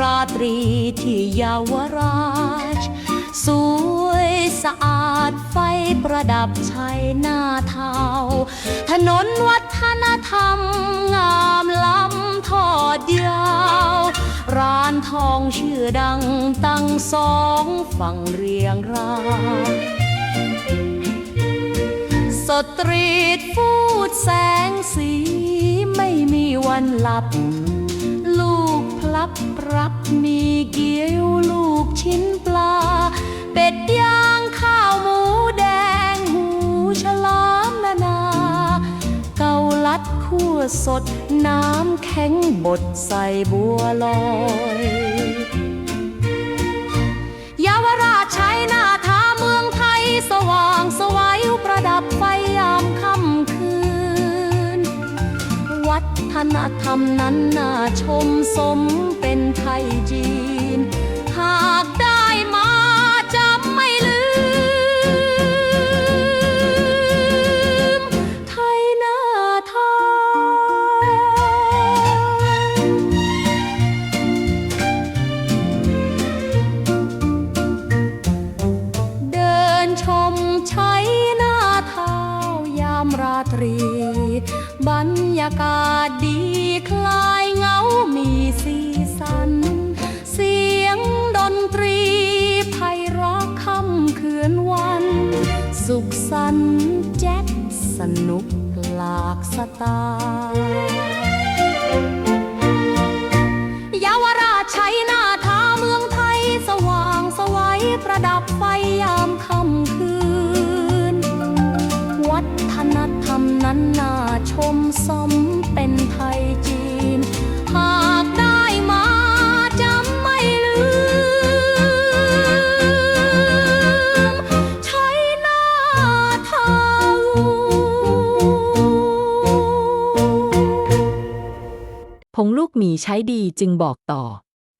ราตรีที่เยาวราช สวยสะอาดไฟประดับชายหน้าเทาถนนวัฒนธรรม งามล้ำทอดยาว ร้านทองชื่อดังตั้งสองฝั่งเรียงรายสตรีทฟูดแสงสีไม่มีวันหลับ รับปรับมีเกี๊ยวลูกชิ้นปลา เป็ดย่างข้าวหมูแดงหูฉลามนานา เกาลัดคั่วสดน้ำแข็งบดใส่บัวลอย ฒนธรรมนั้นน่าชมสมเป็น มราตรี บรรยากาศดีคลายเหงามีสีสัน เสียงดนตรีไพเราะค่ำคืนวัน สุขสันต์แจ็คสนุกหลากสไตล์ มสมเป็นไทยจีน หากได้มาจะไม่ลืม ใช้หน้าเทาผงลูกหมีใช้ดีจึงบอกต่อ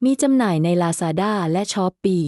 มีจำหน่ายในลาซาด้าและช้อปปี